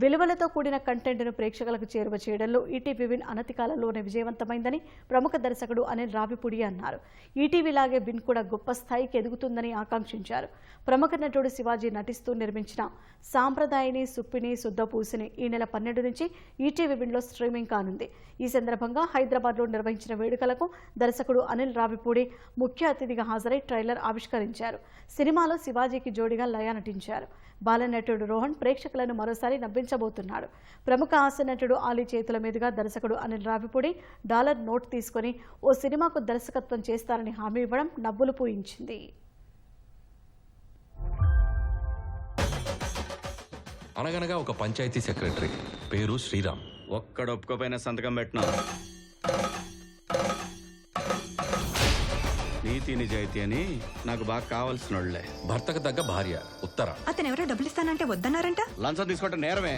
విలువలతో కూడిన కంటెంట్ను ప్రేక్షకులకు చేరువ చేయడంలో ఈటీవీ విన్ అనతి కాలంలోనే విజయవంతమైందని ప్రముఖ దర్శకుడు అనిల్ రావిపూడి అన్నారు. ఈటీవీ లాగే విన్ కూడా గొప్ప స్థాయికి ఎదుగుతుందని ఆకాంక్షించారు. ప్రముఖ నటుడు శివాజీ నటిస్తూ నిర్మించిన సాంప్రదాయని సుప్పిని శుద్ధపూసిని ఈ నెల పన్నెండు నుంచి ఈటీవీ విన్లో స్ట్రీమింగ్ కానుంది. ఈ సందర్భంగా హైదరాబాద్లో నిర్వహించిన వేడుకలకు దర్శకుడు అనిల్ రావిపూడి ముఖ్య అతిథిగా హాజరై ట్రైలర్ ఆవిష్కరించారు. సినిమాలో శివాజీకి జోడిగా లయ నటించారు. బాలనటుడు రోహన్ ప్రేక్షకులను మరోసారి నవ్వించబోతున్నాడు ప్రముఖ హాస్య నటుడు ఆలీ చేతుల మీదుగా దర్శకుడు అనిల్ రావిపూడి డాలర్ నోట్ తీసుకొని ఓ సినిమాకు దర్శకత్వం చేస్తారని హామీ ఇవ్వడం నవ్వులు పూయించింది. అనగనగా ఒక పంచాయతీ సెక్రటరీ. పేరు శ్రీరామ్. ఒక్కడ ఒప్పుకోపోయిన సంతకం పెట్టినా. నీతి నిజాయితీ అని నాకు బాగా కావాల్సిన వాళ్ళే భర్తకు తగ్గ భార్య ఉత్తర. అతను ఎవరో డబ్బులు ఇస్తానంటే వద్దన్నారంట? లంచం తీసుకుంటే నేరమే.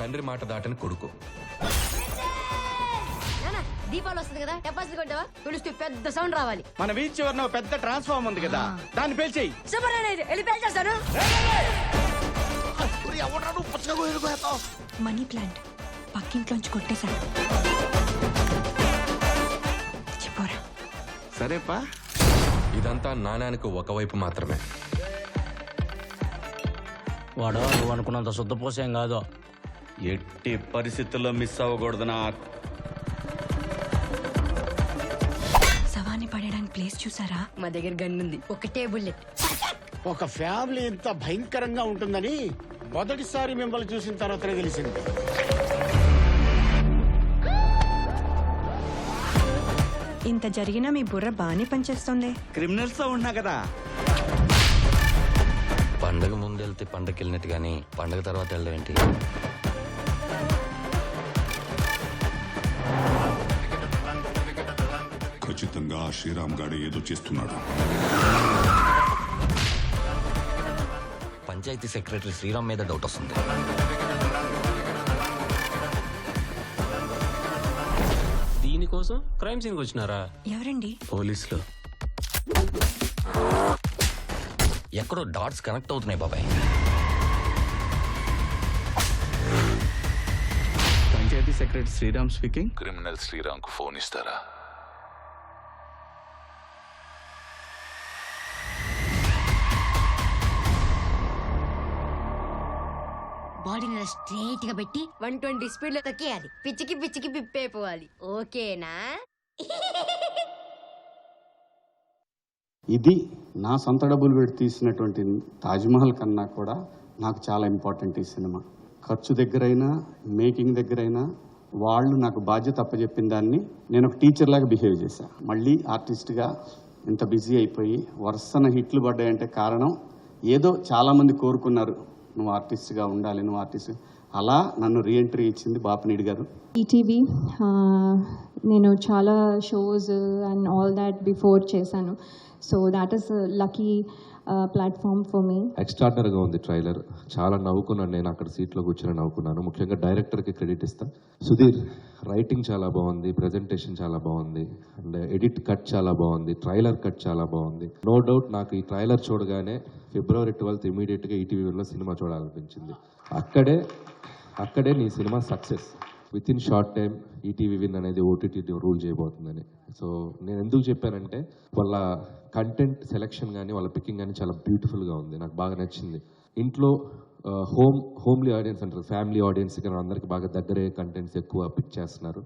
తండ్రి మాట దాటని కొడుకు. నాన్న దీపావళి వస్తుంది కదా టపాసులు కొట్టావా? పిలుస్తూ పెద్ద సౌండ్ రావాలి. మన వీధి చివరిన ఓ పెద్ద ట్రాన్స్ఫార్మ్ ఉంది కదా దాన్ని పేల్చేయి. సూపర్ అనేది వెళ్ళి పేల్చేస్తాను. మనీ ప్లాంట్ పక్కింట్లోంచి కొట్టేశాడు సరేపా? ఇదంతా నాణ్యానికి ఒకవైపు మాత్రమే. వాడు నువ్వు అనుకున్నంత శుద్ధ పోసేం కాదు. ఎట్టి పరిస్థితుల్లో మిస్ అవ్వకూడదు నా సవాన్ని పడేయడానికి ప్లేస్ చూసారా? మా దగ్గర గన్ ఉంది. ఒకటే బుల్లెట్ ఒక ఫ్యామిలీ ఇంత భయంకరంగా ఉంటుందని మొదటిసారి మిమ్మల్ని చూసిన తర్వాతనే తెలిసింది. ఇంత జరిగినా మీ బుర్ర బాగానే పనిచేస్తుంది. క్రిమినల్స్తో ఉన్నా కదా? పండగ ముందు వెళ్తే పండగకి వెళ్ళినట్టు కానీ పండగ తర్వాత వెళ్ళడం ఏంటి? ఖచ్చితంగా ఆ శ్రీరామ్ గాడే ఏదో చేస్తున్నాడు. పంచాయతీ సెక్రటరీ శ్రీరామ్ మీద డౌట్ వస్తుంది. దీనికోసం క్రైమ్ సీన్కి వచ్చినారా? ఎవరండి? పోలీసులు. ఎక్కడో డాట్స్ కనెక్ట్ అవుతున్నాయి బాబాయ్. Panchayat secretary Sriram speaking. Criminal శ్రీరామ్కు phone ఇస్తారా? బాడీని స్ట్రైట్గా పెట్టి వన్ ట్వంటీ స్పీడ్లో తొక్కేయాలి. పిచ్చికి పిచ్చికి పిప్పైపోవాలి. ఓకేనా? ఇది నా సొంత డబ్బులు పెట్టి తీసినటువంటి తాజ్మహల్ కన్నా కూడా నాకు చాలా ఇంపార్టెంట్ ఈ సినిమా. ఖర్చు దగ్గరైనా మేకింగ్ దగ్గరైనా వాళ్ళు నాకు బాధ్యత అప్పచెప్పిన దాన్ని నేను ఒక టీచర్ లాగా బిహేవ్ చేశా. మళ్ళీ ఆర్టిస్ట్గా ఇంత బిజీ అయిపోయి వరుసన హిట్లు పడ్డాయంటే కారణం ఏదో చాలామంది కోరుకున్నారు. నువ్వు ఆర్టిస్ట్గా ఉండాలి నువ్వు ఆర్టిస్ట్ అలా నన్ను రీఎంట్రీ ఇచ్చింది బాపినీడి గారు. ఈటీవీ నేను చాలా shows and all that before చేశాను. So that is lucky platform for me ఎక్స్ట్రాడనరీగా ఉంది ట్రైలర్ చాలా నవ్వుకున్నాను నేను అక్కడ సీట్లో కూర్చొని నవ్వుకున్నాను. ముఖ్యంగా డైరెక్టర్కి క్రెడిట్ ఇస్తా. సుధీర్ రైటింగ్ చాలా బాగుంది ప్రజెంటేషన్ చాలా బాగుంది అండ్ ఎడిట్ కట్ చాలా బాగుంది ట్రైలర్ కట్ చాలా బాగుంది. నో డౌట్ నాకు ఈ ట్రైలర్ చూడగానే ఫిబ్రవరి ట్వెల్త్ ఇమీడియట్గా ఈటీవీలో సినిమా చూడాలనిపించింది. అక్కడే అక్కడే నీ cinema success with in short time ETV Win అనేది ఓటీటీ రూల్ చేయబోతుందని. సో నేను ఎందుకు చెప్పానంటే వాళ్ళ కంటెంట్ సెలెక్షన్ కానీ వాళ్ళ పికింగ్ కానీ చాలా బ్యూటిఫుల్గా ఉంది. నాకు బాగా నచ్చింది. ఇంట్లో హోమ్ హోమ్లీ ఆడియన్స్ అంటారు. ఫ్యామిలీ ఆడియన్స్ కానీ అందరికి బాగా దగ్గరే కంటెంట్స్ ఎక్కువ పిక్ చేస్తున్నారు.